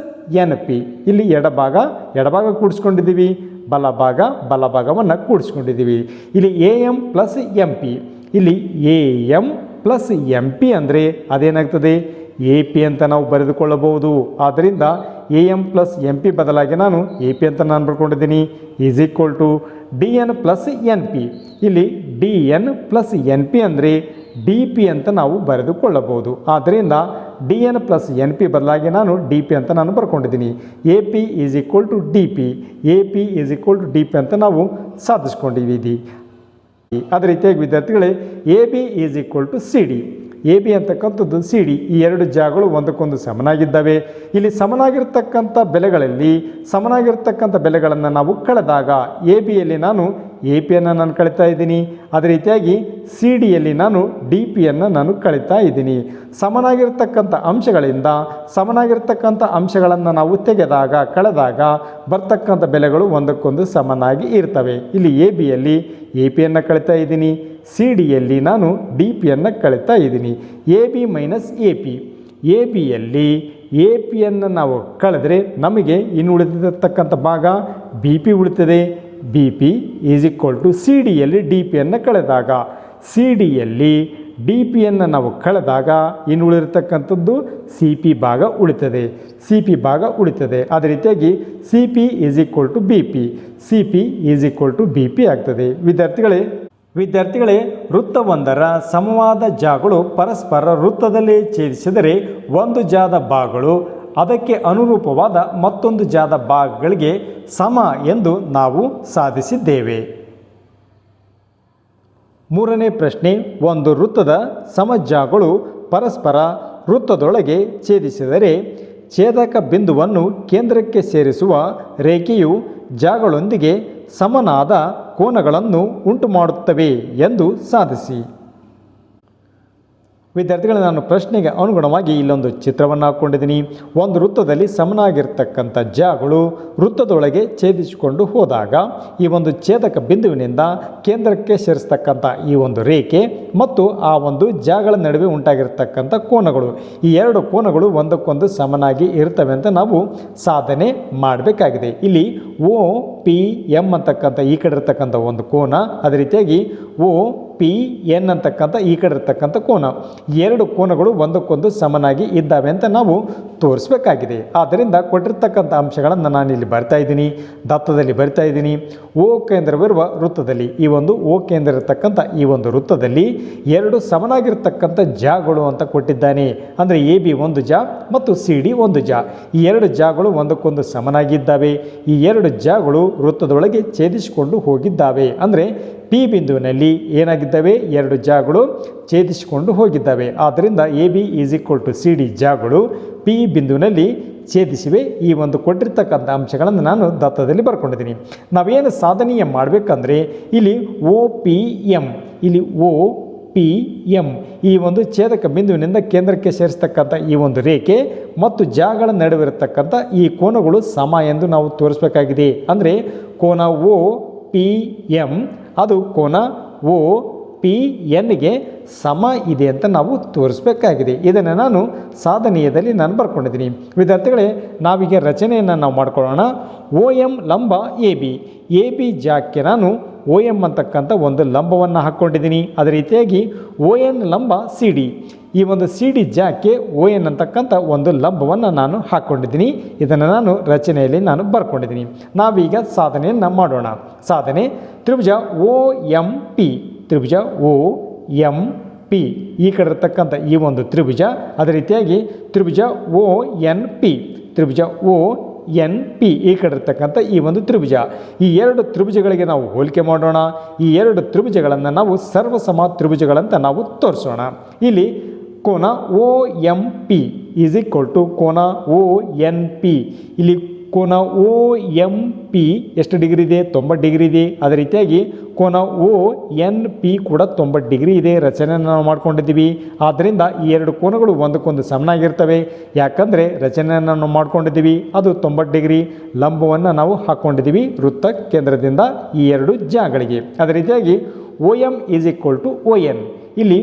N P. ಇಲ್ಲಿ ಎಡಭಾಗ ಎಡಭಾಗ ಕೂಡಿಸ್ಕೊಂಡಿದ್ದೀವಿ. ಬಲಭಾಗ, ಬಲಭಾಗವನ್ನು ಕೂಡಿಸ್ಕೊಂಡಿದ್ದೀವಿ. ಇಲ್ಲಿ A M plus M P. ಇಲ್ಲಿ A M plus M P ಅಂದರೆ ಅದೇನಾಗ್ತದೆ? ಎ ಪಿ ಅಂತ ನಾವು ಬರೆದುಕೊಳ್ಳಬಹುದು. ಆದ್ದರಿಂದ A M plus M P ಬದಲಾಗಿ ನಾನು ಎ ಪಿ ಅಂತ ನಾನು ಬರ್ಕೊಂಡಿದ್ದೀನಿ. Is equal to D N plus N P ಇಲ್ಲಿ D N plus N P ಅಂದರೆ ಡಿ ಪಿ ಅಂತ ನಾವು ಬರೆದುಕೊಳ್ಳಬಹುದು. ಆದ್ದರಿಂದ D N plus N P ಬದಲಾಗಿ ನಾನು ಡಿ ಪಿ ಅಂತ ನಾನು ಬರ್ಕೊಂಡಿದ್ದೀನಿ. A P is equal to D P A P is equal to D P ಅಂತ ನಾವು ಸಾಧಿಸ್ಕೊಂಡಿದ್ದೀವಿ. ಅದೇ ರೀತಿಯಾಗಿ ವಿದ್ಯಾರ್ಥಿಗಳೇ A B is equal to C D A B ಅಂತಕ್ಕಂಥದ್ದು ಸಿ ಡಿ ಈ ಎರಡು ಜಾಗಗಳು ಒಂದಕ್ಕೊಂದು ಸಮನಾಗಿದ್ದಾವೆ. ಇಲ್ಲಿ ಸಮನಾಗಿರ್ತಕ್ಕಂಥ ಬೆಲೆಗಳಲ್ಲಿ, ಸಮನಾಗಿರ್ತಕ್ಕಂಥ ಬೆಲೆಗಳನ್ನು ನಾವು ಕಳೆದಾಗ ಎ ಬಿಯಲ್ಲಿ ನಾನು ಎ ಪಿಯನ್ನು ನಾನು ಕಳೀತಾ ಇದ್ದೀನಿ. ಅದೇ ರೀತಿಯಾಗಿ ಸಿ ಡಿಯಲ್ಲಿ ನಾನು ಡಿ ಪಿಯನ್ನು ನಾನು ಕಳೀತಾ ಇದ್ದೀನಿ. ಸಮನಾಗಿರ್ತಕ್ಕಂಥ ಅಂಶಗಳಿಂದ, ಸಮನಾಗಿರ್ತಕ್ಕಂಥ ಅಂಶಗಳನ್ನು ನಾವು ತೆಗೆದಾಗ, ಕಳೆದಾಗ ಬರ್ತಕ್ಕಂಥ ಬೆಲೆಗಳು ಒಂದಕ್ಕೊಂದು ಸಮನಾಗಿ ಇರ್ತವೆ. ಇಲ್ಲಿ ಎ ಬಿಯಲ್ಲಿ ಎ ಪಿಯನ್ನು ಕಳೀತಾ ಇದ್ದೀನಿ. ಸಿ ಡಿಯಲ್ಲಿ ನಾನು ಡಿ ಪಿಯನ್ನು ಕಳೀತಾ ಇದ್ದೀನಿ. A B minus A P. A ಬಿಯಲ್ಲಿ A ಪಿಯನ್ನು ನಾವು ಕಳೆದ್ರೆ ನಮಗೆ ಇನ್ನು ಉಳಿದಿರತಕ್ಕಂಥ ಭಾಗ ಬಿ ಪಿ ಉಳಿತದೆ. B P is equal to C ಡಿಯಲ್ಲಿ D ಪಿಯನ್ನು ಕಳೆದಾಗ. ಸಿ ಡಿಯಲ್ಲಿ ಡಿ ಪಿಯನ್ನು ನಾವು ಕಳೆದಾಗ ಇನ್ನು ಉಳಿದಿರ್ತಕ್ಕಂಥದ್ದು ಸಿ ಪಿ ಭಾಗ ಉಳಿತದೆ. ಸಿ ಪಿ ಭಾಗ ಉಳಿತದೆ. ಅದೇ ರೀತಿಯಾಗಿ C P is equal to B P. C P is equal to B P ಆಗ್ತದೆ. ವಿದ್ಯಾರ್ಥಿಗಳೇ ವಿದ್ಯಾರ್ಥಿಗಳೇ, ವೃತ್ತವೊಂದರ ಸಮವಾದ ಜಾಗಳು ಪರಸ್ಪರ ವೃತ್ತದಲ್ಲಿ ಛೇದಿಸಿದರೆ ಒಂದು ಜಾದ ಭಾಗಗಳು, ಅದಕ್ಕೆ ಅನುರೂಪವಾದ ಮತ್ತೊಂದು ಜಾದ ಭಾಗಗಳಿಗೆ ಸಮ ಎಂದು ನಾವು ಸಾಧಿಸಿದ್ದೇವೆ. ಮೂರನೇ ಪ್ರಶ್ನೆ, ಒಂದು ವೃತ್ತದ ಸಮಜಾಗಳು ಪರಸ್ಪರ ವೃತ್ತದೊಳಗೆ ಛೇದಿಸಿದರೆ ಛೇದಕ ಬಿಂದುವನ್ನು ಕೇಂದ್ರಕ್ಕೆ ಸೇರಿಸುವ ರೇಖೆಯು ಜಾಗಳೊಂದಿಗೆ ಸಮನಾದ ಕೋನಗಳನ್ನು ಉಂಟುಮಾಡುತ್ತವೆ ಎಂದು ಸಾಧಿಸಿ. ವಿದ್ಯಾರ್ಥಿಗಳೇ, ನಾನು ಪ್ರಶ್ನೆಗೆ ಅನುಗುಣವಾಗಿ ಇಲ್ಲೊಂದು ಚಿತ್ರವನ್ನು ಹಾಕ್ಕೊಂಡಿದ್ದೀನಿ. ಒಂದು ವೃತ್ತದಲ್ಲಿ ಸಮನಾಗಿರ್ತಕ್ಕಂಥ ಜಾಗಳು ವೃತ್ತದೊಳಗೆ ಛೇದಿಸಿಕೊಂಡು ಹೋದಾಗ ಈ ಒಂದು ಛೇದಕ ಬಿಂದುವಿನಿಂದ ಕೇಂದ್ರಕ್ಕೆ ಸೇರಿಸ್ತಕ್ಕಂಥ ಈ ಒಂದು ರೇಖೆ ಮತ್ತು ಆ ಒಂದು ಜಾಗಳ ನಡುವೆ ಉಂಟಾಗಿರ್ತಕ್ಕಂಥ ಕೋನಗಳು. ಈ ಎರಡು ಕೋನಗಳು ಒಂದಕ್ಕೊಂದು ಸಮನಾಗಿ ಇರ್ತವೆ ಅಂತ ನಾವು ಸಾಧನೆ ಮಾಡಬೇಕಾಗಿದೆ. ಇಲ್ಲಿ ಓ ಪಿ ಎಂ ಅಂತಕ್ಕಂಥ ಈ ಕಡೆ ಇರ್ತಕ್ಕಂಥ ಒಂದು ಕೋನ, ಅದೇ ರೀತಿಯಾಗಿ ಓ ಪಿ, ಎನ್ ಅಂತಕ್ಕಂಥ ಈ ಕಡೆ ಇರ್ತಕ್ಕಂಥ ಕೋನ. ಎರಡು ಕೋನಗಳು ಒಂದಕ್ಕೊಂದು ಸಮನಾಗಿ ಇದ್ದಾವೆ ಅಂತ ನಾವು ತೋರಿಸ್ಬೇಕಾಗಿದೆ. ಆದ್ದರಿಂದ ಕೊಟ್ಟಿರ್ತಕ್ಕಂಥ ಅಂಶಗಳನ್ನು ನಾನು ಇಲ್ಲಿ ಬರ್ತಾ ಇದ್ದೀನಿ. ದತ್ತದಲ್ಲಿ ಬರಿತಾ ಇದ್ದೀನಿ. ಓ ಕೇಂದ್ರವಿರುವ ವೃತ್ತದಲ್ಲಿ, ಈ ಒಂದು ಓ ಕೇಂದ್ರ ಇರತಕ್ಕಂಥ ಈ ಒಂದು ವೃತ್ತದಲ್ಲಿ ಎರಡು ಸಮನಾಗಿರ್ತಕ್ಕಂಥ ಜಾಗಗಳು ಅಂತ ಕೊಟ್ಟಿದ್ದಾನೆ. ಅಂದರೆ ಎ ಬಿ ಒಂದು ಜಾ ಮತ್ತು ಸಿ ಡಿ ಒಂದು ಜಾ. ಈ ಎರಡು ಜಾಗಳು ಒಂದಕ್ಕೊಂದು ಸಮನಾಗಿದ್ದಾವೆ. ಈ ಎರಡು ಜಾಗಳು ವೃತ್ತದೊಳಗೆ ಛೇದಿಸಿಕೊಂಡು ಹೋಗಿದ್ದಾವೆ. ಅಂದರೆ ಪಿ ಬಿಂದುವಿನಲ್ಲಿ ಏನಾಗಿದ್ದಾವೆ? ಎರಡು ಜಾಗಳು ಛೇದಿಸಿಕೊಂಡು ಹೋಗಿದ್ದಾವೆ. ಆದ್ದರಿಂದ A B is equal to C D ಜಾಗಳು P ಬಿಂದುವಿನಲ್ಲಿ ಛೇದಿಸಿವೆ. ಈ ಒಂದು ಕೊಟ್ಟಿರ್ತಕ್ಕಂಥ ಅಂಶಗಳನ್ನು ನಾನು ದತ್ತದಲ್ಲಿ ಬರ್ಕೊಂಡಿದ್ದೀನಿ. ನಾವೇನು ಸಾಧನೆಯ ಮಾಡಬೇಕಂದ್ರೆ ಇಲ್ಲಿ ಓ ಪಿ ಎಂ, ಇಲ್ಲಿ ಓ ಪಿ ಎಂ ಈ ಒಂದು ಛೇದಕ ಬಿಂದುವಿನಿಂದ ಕೇಂದ್ರಕ್ಕೆ ಸೇರಿಸ್ತಕ್ಕಂಥ ಈ ಒಂದು ರೇಖೆ ಮತ್ತು ಜಾಗಗಳ ನಡುವಿರತಕ್ಕಂಥ ಈ ಕೋನಗಳು ಸಮ ಎಂದು ನಾವು ತೋರಿಸಬೇಕಾಗಿದೆ. ಅಂದರೆ ಕೋನ ಓ ಪಿ ಎಂ ಅದು ಕೋನ ಓ ಪಿ ಎನ್ಗೆ ಸಮ ಇದೆ ಅಂತ ನಾವು ತೋರಿಸ್ಬೇಕಾಗಿದೆ. ಇದನ್ನು ನಾನು ಸಾಧನೀಯದಲ್ಲಿ ನಾನು ಬರ್ಕೊಂಡಿದ್ದೀನಿ. ವಿದ್ಯಾರ್ಥಿಗಳೇ, ನಾವೀಗ ರಚನೆಯನ್ನು ನಾವು ಮಾಡ್ಕೊಳ್ಳೋಣ. ಓ ಎಂ ಲಂಬ ಎ ಬಿ. ಎ ಬಿ ಜಾಕ್ಕೆ ನಾನು ಓ ಎಂ ಅಂತಕ್ಕಂಥ ಒಂದು ಲಂಬವನ್ನು ಹಾಕ್ಕೊಂಡಿದ್ದೀನಿ. ಅದೇ ರೀತಿಯಾಗಿ ಓ ಎನ್ ಲಂಬ ಸಿ ಡಿ. ಈ ಒಂದು ಸಿ ಡಿ ಜಾಕ್ಗೆ ಓ ಎನ್ ಅಂತಕ್ಕಂಥ ಒಂದು ಲಂಬವನ್ನು ನಾನು ಹಾಕ್ಕೊಂಡಿದ್ದೀನಿ ಇದನ್ನು ನಾನು ರಚನೆಯಲ್ಲಿ ನಾನು ಬರ್ಕೊಂಡಿದ್ದೀನಿ. ನಾವೀಗ ಸಾಧನೆಯನ್ನು ಮಾಡೋಣ. ಸಾಧನೆ, ತ್ರಿಭುಜ ಓ ಎಂ ಪಿ ತ್ರಿಭುಜ ಓ ಎಂ ಪಿ ಈ ಕಡೆ ಇರತಕ್ಕಂಥ ಈ ಒಂದು ತ್ರಿಭುಜ, ಅದೇ ರೀತಿಯಾಗಿ ತ್ರಿಭುಜ ಓ ಎನ್ ಪಿ ತ್ರಿಭುಜ ಓ ಎನ್ ಪಿ ಈ ಕಡೆ ಇರ್ತಕ್ಕಂಥ ಈ ಒಂದು ತ್ರಿಭುಜ. ಈ ಎರಡು ತ್ರಿಭುಜಗಳಿಗೆ ನಾವು ಹೋಲಿಕೆ ಮಾಡೋಣ. ಈ ಎರಡು ತ್ರಿಭುಜಗಳನ್ನು ನಾವು ಸರ್ವಸಮ ತ್ರಿಭುಜಗಳಂತ ನಾವು ತೋರಿಸೋಣ. ಇಲ್ಲಿ ಕೋನ O M P is equal to ಕೋನ ಓ ಎನ್ ಪಿ ಇಲ್ಲಿ ಕೋನ ಓ ಎಂ ಪಿ ಎಷ್ಟು ಡಿಗ್ರಿ ಇದೆ? ತೊಂಬತ್ತು ಡಿಗ್ರಿ ಇದೆ. ಅದೇ ರೀತಿಯಾಗಿ ಕೋನ ಓ ಎನ್ ಪಿ ಕೂಡ ತೊಂಬತ್ತು ಡಿಗ್ರಿ ಇದೆ ರಚನೆಯನ್ನು ನಾವು ಮಾಡ್ಕೊಂಡಿದ್ದೀವಿ. ಆದ್ದರಿಂದ ಈ ಎರಡು ಕೋನಗಳು ಒಂದಕ್ಕೊಂದು ಸಮನಾಗಿರ್ತವೆ. ಯಾಕಂದರೆ ರಚನೆಯನ್ನು ಮಾಡ್ಕೊಂಡಿದ್ದೀವಿ. ಅದು ತೊಂಬತ್ತು ಡಿಗ್ರಿ. ಲಂಬವನ್ನು ನಾವು ಹಾಕ್ಕೊಂಡಿದ್ದೀವಿ ವೃತ್ತ ಕೇಂದ್ರದಿಂದ ಈ ಎರಡು ಜಾಗಳಿಗೆ ಅದೇ ರೀತಿಯಾಗಿ O M is equal to O N ಇಲ್ಲಿ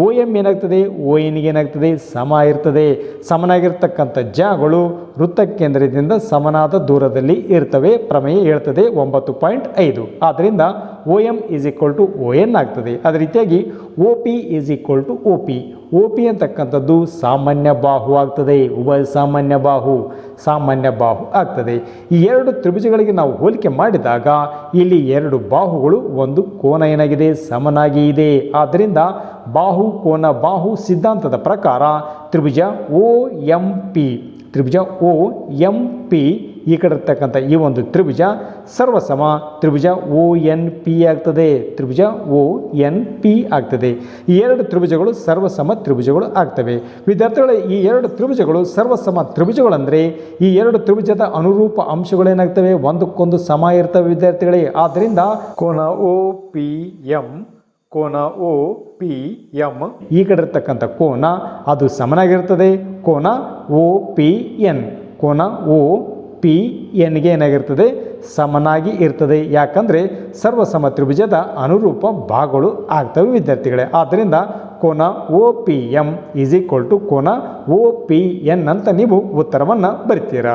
ಓ ಎಂ ಏನಾಗ್ತದೆ? ಓ ಎನ್ಗೆ ಏನಾಗ್ತದೆ? ಸಮ ಇರ್ತದೆ. ಸಮನಾಗಿರ್ತಕ್ಕಂಥ ಜಾಗಗಳು ವೃತ್ತ ಕೇಂದ್ರದಿಂದ ಸಮನಾದ ದೂರದಲ್ಲಿ ಇರ್ತವೆ. ಪ್ರಮೇಯ ಹೇಳ್ತದೆ ಒಂಬತ್ತು ಪಾಯಿಂಟ್ ಐದು. ಆದ್ದರಿಂದ O M is equal to O N ಆಗ್ತದೆ. ಅದೇ ರೀತಿಯಾಗಿ O P is equal to O P. O P ಅಂತಕ್ಕಂಥದ್ದು ಸಾಮಾನ್ಯ ಬಾಹು ಆಗ್ತದೆ. ಉಭಯ ಸಾಮಾನ್ಯ ಬಾಹು ಸಾಮಾನ್ಯ ಬಾಹು ಆಗ್ತದೆ. ಈ ಎರಡು ತ್ರಿಭುಜಗಳಿಗೆ ನಾವು ಹೋಲಿಕೆ ಮಾಡಿದಾಗ ಇಲ್ಲಿ ಎರಡು ಬಾಹುಗಳು ಒಂದು ಕೋನ ಏನಾಗಿದೆ? ಸಮನಾಗಿ ಇದೆ. ಆದ್ದರಿಂದ ಬಾಹು ಕೋನ ಬಾಹು ಸಿದ್ಧಾಂತದ ಪ್ರಕಾರ ತ್ರಿಭುಜ ಓ ಎಂ ಪಿ ತ್ರಿಭುಜ ಓ ಎಂ ಪಿ ಈ ಕಡೆ ಇರ್ತಕ್ಕಂಥ ಈ ಒಂದು ತ್ರಿಭುಜ ಸರ್ವಸಮ ತ್ರಿಭುಜ ಓ ಎನ್ ಪಿ ಆಗ್ತದೆ, ತ್ರಿಭುಜ ಓ ಎನ್ ಪಿ ಆಗ್ತದೆ. ಈ ಎರಡು ತ್ರಿಭುಜಗಳು ಸರ್ವಸಮ ತ್ರಿಭುಜಗಳು ಆಗ್ತವೆ. ವಿದ್ಯಾರ್ಥಿಗಳ, ಈ ಎರಡು ತ್ರಿಭುಜಗಳು ಸರ್ವಸಮ ತ್ರಿಭುಜಗಳಂದರೆ ಈ ಎರಡು ತ್ರಿಭುಜದ ಅನುರೂಪ ಅಂಶಗಳೇನಾಗ್ತವೆ? ಒಂದಕ್ಕೊಂದು ಸಮ ಇರ್ತವೆ ವಿದ್ಯಾರ್ಥಿಗಳೇ. ಆದ್ದರಿಂದ ಕೋನ ಓ ಪಿ ಎಂ ಕೋನ ಒ ಪಿ ಎಂ. ಈ ಕಡೆ ಇರತಕ್ಕಂಥ ಕೋನ, ಅದು ಸಮನಾಗಿರ್ತದೆ. ಕೋನ ಒ ಪಿ ಎನ್. ಕೋನ ಒ ಪಿ ಎನ್ಗೆ ಏನಾಗಿರ್ತದೆ? ಸಮನಾಗಿ ಇರ್ತದೆ. ಯಾಕಂದರೆ ಸರ್ವಸಮ ತ್ರಿಭುಜದ ಅನುರೂಪ ಭಾಗಗಳು ಆಗ್ತವೆ ವಿದ್ಯಾರ್ಥಿಗಳೇ. ಆದ್ದರಿಂದ ಕೋನ O P M is equal to ಕೋನ ಒ ಪಿ ಎನ್ ಅಂತ ನೀವು ಉತ್ತರವನ್ನು ಬರಿತೀರಾ?